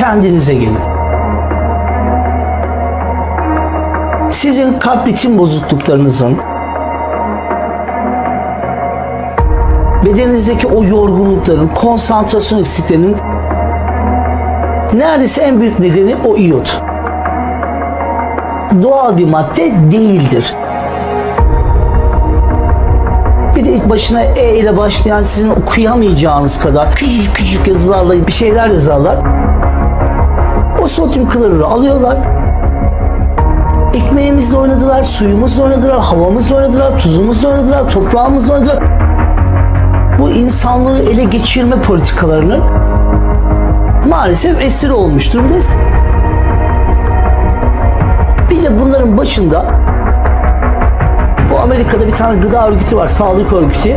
kendinize gelin. Sizin kalp ritim bozukluklarınızın, bedeninizdeki o yorgunlukların, konsantrasyon eksiklerinin neredeyse en büyük nedeni o iyot. Doğal bir madde değildir. Bir de ilk başına E ile başlayan sizin okuyamayacağınız kadar küçücük küçük yazılarla bir şeyler yazarlar. Sodyum klorürü alıyorlar. Ekmeğimizle oynadılar, suyumuzla oynadılar, havamızla oynadılar, tuzumuzla oynadılar, toprağımızla oynadılar. Bu insanlığı ele geçirme politikalarının maalesef esiri olmuş durumdayız. Bir de bunların başında bu Amerika'da bir tane gıda örgütü var, sağlık örgütü.